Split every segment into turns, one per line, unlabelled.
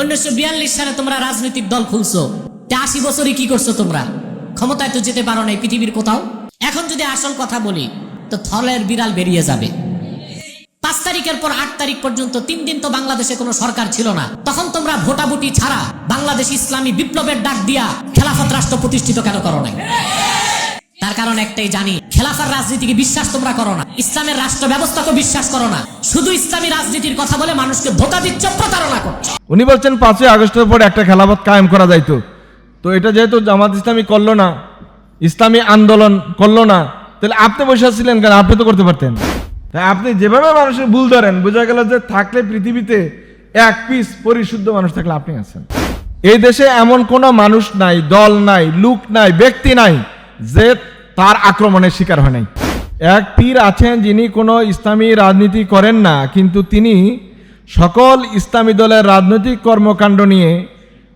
উনিশশো বিয়াল্লিশ সালে তোমরা রাজনৈতিক দল খুলছো। আশি বছরই কি করছ তোমরা? ক্ষমতায় তো যেতে পারো নাই পৃথিবীর কোথাও। এখন যদি আসল কথা বলি, তো থলের বিড়াল বেরিয়ে যাবে। পাঁচ তারিখের পর আট তারিখ পর্যন্ত তিন দিন তো বাংলাদেশে কোনো সরকার ছিল না। তখন তোমরা ভোটাভুটি ছাড়া বাংলাদেশ ইসলামী বিপ্লবের ডাক দিয়া খেলাফত রাষ্ট্র প্রতিষ্ঠিত কেন করো নাই? তার কারণ একটাই জানি, খেলাফার রাজনীতিকে বিশ্বাস তোমরা করো না। ইসলামের রাষ্ট্র ব্যবস্থাকে বিশ্বাস করো না। শুধু ইসলামী রাজনীতির কথা বলে মানুষকে ধোকা দিচ্ছ, প্রতারণা করছ।
উনি বলছেন পাঁচই আগস্টের পর একটা খেলাফত কায়েম করা যাইতো। তো এটা যেহেতু জামাত ইসলামী করল না, ইসলামী আন্দোলন করল না, তাহলে আপনি বসে আছিলেন কেন? আপনি তো করতে পারতেন। তাই আপনি যেভাবে মানুষের ভুল ধরেন, বোঝা গেল যে থাকলে পৃথিবীতে এক পিস পরিশুদ্ধ মানুষ থাকলে আপনি আছেন। এই দেশে এমন কোনো মানুষ নাই, দল নাই, লুক নাই, ব্যক্তি নাই। যে তার আক্রমণের শিকার হয় নাই। এক পীর আছেন যিনি কোনো ইসলামী রাজনীতি করেন না, কিন্তু তিনি সকল ইসলামী দলের রাজনৈতিক কর্মকাণ্ড নিয়ে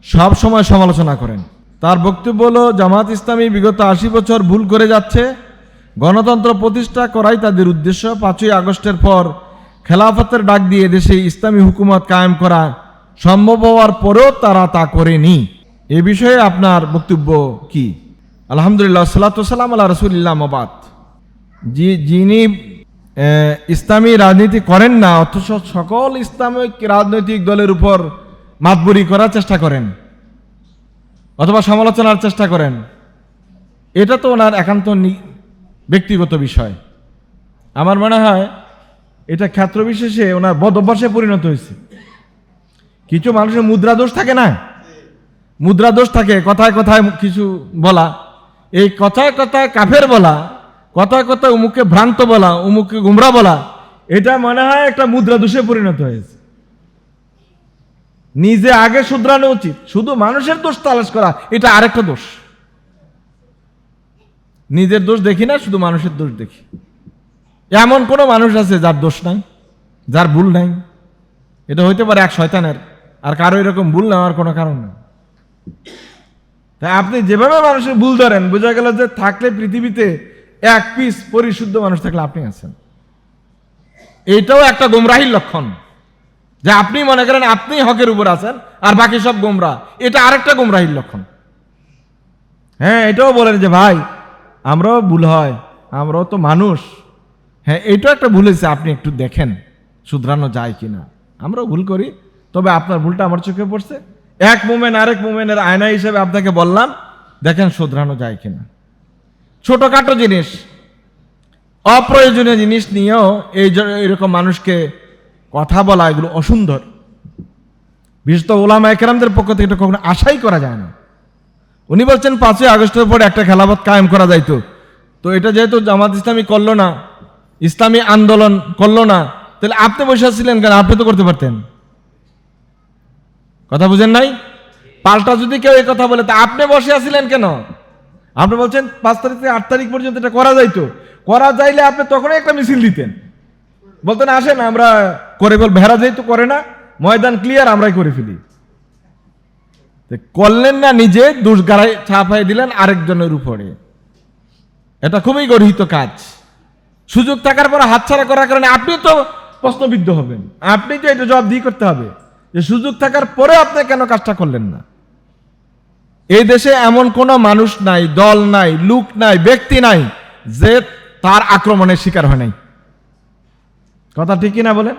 সব সময় সমালোচনা করেন। তার বক্তব্য হলো, জামাত ইসলামী বিগত আশি বছর ভুল করে যাচ্ছে, গণতন্ত্র প্রতিষ্ঠা করাই তাদের উদ্দেশ্য। পাঁচই আগস্টের পর খেলাফতের ডাক দিয়ে দেশে ইসলামী হুকুমত কায়েম করা সম্ভব হওয়ার পরেও তারা তা করেনি। এ বিষয়ে আপনার বক্তব্য কি? আলহামদুলিল্লাহ সাল্লাম আল্লাহ রসুলিল্লাহ মবাদ। যি যিনি ইসলামী রাজনীতি করেন না, অথচ সকল ইসলামিক রাজনৈতিক দলের উপর মাতবুরি করার চেষ্টা করেন, অথবা সমালোচনার চেষ্টা করেন, এটা তো ওনার একান্ত ব্যক্তিগত বিষয়। আমার মনে হয়, এটা ক্ষেত্র বিশেষে ওনার বদ অভ্যাসে পরিণত হয়েছে। কিছু মানুষের মুদ্রা দোষ থাকে না? মুদ্রা দোষ থাকে, কথায় কথায় কিছু বলা। এই কথায় কথায় কাফের বলা, কথায় কথায় উমুকে ভ্রান্ত বলা উমুকে গুমরা বলা, এটা মনে হয় একটা মুদ্রা দোষে পরিণত হয়েছে। নিজে আগে শুধরানো উচিত, শুধু মানুষের দোষ তালাশ করা, এটা আরেকটা দোষ। নিজের দোষ দেখি না, শুধু মানুষের দোষ দেখি। এমন কোনো মানুষ আছে যার দোষ নাই, যার ভুল নাই। এটা হইতে পারে এক শয়তানের, আর কারও এরকম ভুল নেওয়ার কোনো কারণ নেই। আপনি যেভাবে মানুষের ভুল ধরেন, বোঝা গেল যে থাকলে পৃথিবীতে এক পিস পরিশুদ্ধ মানুষ থাকলে আপনি আছেন। এইটাও একটা গোমরাহির লক্ষণ। যে আপনি মনে করেন আপনি হকের উপর আছেন, আর বাকি সব গোমরা। এটা আরেকটা গোমরাহির লক্ষণ। হ্যাঁ এটাও বলেন যে, ভাই, আমরাও ভুল হয়, আমরাও তো মানুষ। হ্যাঁ এটাও একটা ভুল হয়েছে, আপনি একটু দেখেন, শুধরানো যায় কিনা। আমরাও ভুল করি, তবে আপনার ভুলটা আমার চোখে পড়ছে। এক মোমেন্ট আরেক মোমেন্টের আয়না হিসেবে আপনাকে বললাম, দেখেন শোধরানো যায় কিনা। ছোটখাটো জিনিস, অপ্রয়োজনীয় জিনিস নিয়েও এই এরকম মানুষকে কথা বলা এগুলো অসুন্দর। বিশেষত ওলামা একরামদের পক্ষ থেকে এটা কখনো আশাই করা যায় না। উনি বলছেন, পাঁচই আগস্টের পর একটা খেলাফত কায়েম করা যাইতো। তো এটা যেহেতু জামাত ইসলামী করল না, ইসলামী আন্দোলন করল না, তাহলে আপনি বসে আছিলেন কেন? আপনি তো করতে পারতেন। কথা বুঝেন নাই? পাল্টা যদি কেউ এই কথা বলে, তা আপনি বসে আছিলেন কেন? আপনি বলছেন পাঁচ তারিখ থেকে আট তারিখ পর্যন্ত এটা করা যাইতো। করা যাইলে আপনি তখনই একটা মিছিল দিতেন। বলতেন, আসেন, আমরা করে ফেল ভেড়া যেহেতু করে না, ময়দান ক্লিয়ার আমরাই করে ফেলি। করলেন না নিজে, দোষ গাড়াই ছাপাই দিলেন আরেকজনের উপরে। এটা খুবই গর্হিত কাজ। সুযোগ থাকার পর হাতছাড়া করার কারণে আপনি তো প্রশ্নবিদ্ধ হবেন। আপনি তো এটা জবাব দিয়ে করতে হবে। যে সুযোগ থাকার পরে আপনি কেন কাজটা করলেন না? এই দেশে এমন কোনো মানুষ নাই, দল নাই, লুক নাই, ব্যক্তি নাই যে তার আক্রমণের শিকার হয় নাই। কথা ঠিকই না বলেন?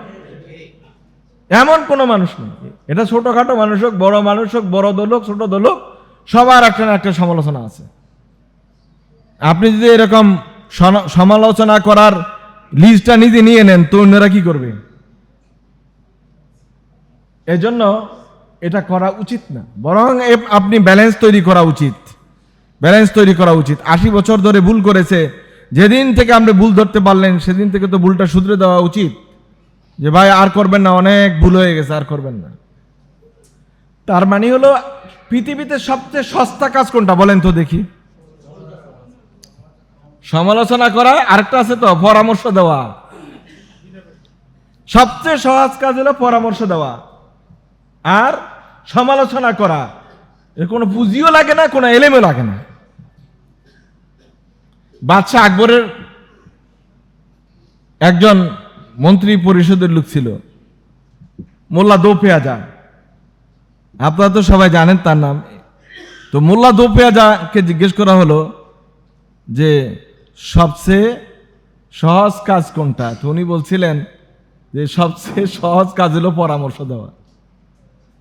এমন কোনো মানুষ নেই। এটা ছোটখাটো মানুষ হোক, বড় মানুষ হোক, বড় দল হোক, ছোট দল হোক, সবার একটা না একটা সমালোচনা আছে। আপনি যদি এরকম সমালোচনা করার লিস্টটা নিজে নিয়ে নেন তো অন্যরা কি করবে? এজন্য এটা করা উচিত না। বরং আপনি ব্যালেন্স তৈরি করা উচিত। ব্যালেন্স তৈরি করা উচিত। আশি বছর ধরে ভুল করেছে। যেদিন থেকে আপনি ভুল ধরতে পারলেন, সেদিন থেকে তো ভুলটা শুধরে দেওয়া উচিত। যে ভাই, আর করবেন না, অনেক ভুল হয়ে গেছে, আর করবেন না। তার মানে হলো, পৃথিবীতে সবচেয়ে সস্তা কাজ কোনটা বলেন তো দেখি। সমালোচনা করা, আরেকটা আছে তো, পরামর্শ দেওয়া। সবচেয়ে সহজ কাজ হলো পরামর্শ দেওয়া। আর সমালোচনা করা। এর কোনো পুঁজিও লাগে না, কোনো এলেমও লাগে না। বাদশাহ আকবরের একজন মন্ত্রী পরিষদের লোক ছিল, মোল্লা দোপে আজা আপনারা তো সবাই জানেন তার নাম। তো মোল্লা দোপিয়া যাকে জিজ্ঞেস করা হলো যে, সবচেয়ে সহজ কাজ কোনটা? তো উনি বলছিলেন যে, সবচেয়ে সহজ কাজ হলো পরামর্শ দেওয়া।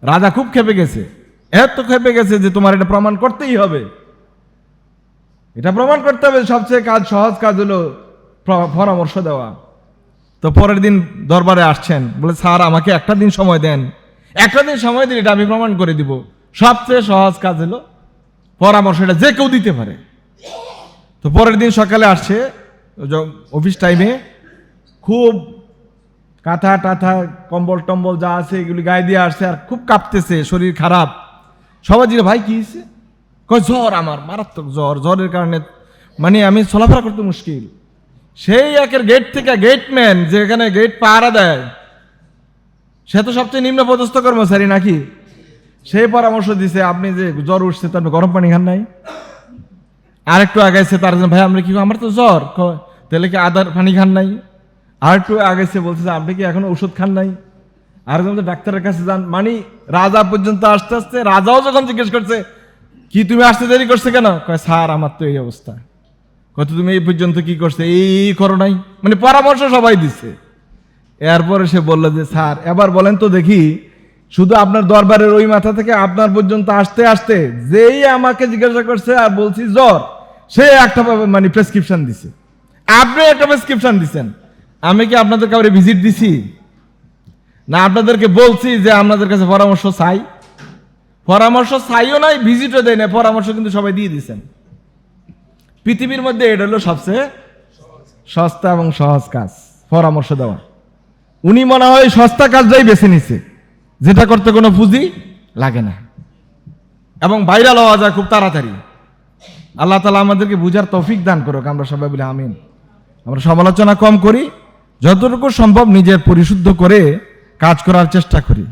রাজা খুব খেপে গেছে। এত খেপে গেছে যে তোমার এটা প্রমাণ করতেই হবে। এটা প্রমাণ করতে হবে সবচেয়ে কাজ, সহজ কাজ হলো পরামর্শ দেওয়া। তো পরের দিন দরবারে আসছেন। বলে, স্যার, আমাকে একটা দিন সময় দেন। একটা দিন সময় দিন এটা আমি প্রমাণ করে দিব। সবচেয়ে সহজ কাজ হলো পরামর্শ এটা যে কেউ দিতে পারে। তো পরের দিন সকালে আসছে অফিস টাইমে খুব কাঁথা টাথা, কম্বল টম্বল যা আছে এগুলি গায়ে দিয়ে আসছে আর খুব কাঁপতেছে, শরীর খারাপ। সবাই জিজ্ঞেস ভাই, কি হয়েছে কয় জ্বর আমার, মারাত্মক জ্বর, জ্বরের কারণে মানে আমি চলাফেরা করতে মুশকিল। সেই একের গেট থেকে গেটম্যান যেখানে গেট পাহারা দেয়, সে তো সবচেয়ে নিম্ন পদস্থ কর্মচারী নাকি? সেই পরামর্শ দিছে, আপনি যে জ্বর উঠছে, তো আপনি গরম পানি খান নাই? আর একটু আগাইছে, তার জন্য, ভাই, আমরা কি, আমার তো জ্বর তাহলে কি আদার পানি খান নাই? আর একটু আগাইছে বলছে যে আপনি কি এখনও ওষুধ খান নাই? আর যখন ডাক্তারের কাছে যান। মানে রাজা পর্যন্ত আসতে আসতে, রাজাও যখন জিজ্ঞেস করছে, কি তুমি আসতে দেরি করছে কেন? কয়, স্যার, আমার তো এই অবস্থা। কত তুমি এই পর্যন্ত কি করছে? এই করো নাই মানে পরামর্শ সবাই দিচ্ছে এরপরে সে বলল যে, স্যার, এবার বলেন তো দেখি, শুধু আপনার দরবারের ওই মাথা থেকে আপনার পর্যন্ত আসতে আসতে যেই আমাকে জিজ্ঞাসা করছে আর বলছি জ্বর, সে একটা মানে প্রেসক্রিপশন দিছে। আপনি একটা প্রেসক্রিপশন দিছেন। আমি কি আপনাদের কাউরে ভিজিট দিছি? না, আপনাদেরকে বলছি যে আপনাদের কাছে পরামর্শ চাই। পরামর্শ চাইও নাই ভিজিটও দেয় না পরামর্শ কিন্তু সবাই দিয়ে দিচ্ছেন পৃথিবীর মধ্যে এটা হলো সবচেয়ে সস্তা এবং সহজ কাজ, পরামর্শ দেওয়া। উনি মনে হয় সস্তা কাজটাই বেছে নিছে, যেটা করতে কোনো পুঁজি লাগে না। এবং ভাইরাল হওয়া যায় খুব তাড়াতাড়ি। আল্লাহ তালা আমাদেরকে বুঝার তৌফিক দান করুক, আমরা সবাই বলি আমিন। আমরা সমালোচনা কম করি যতটুকু সম্ভব নিজের পরিশুদ্ধ করে কাজ করার চেষ্টা করি।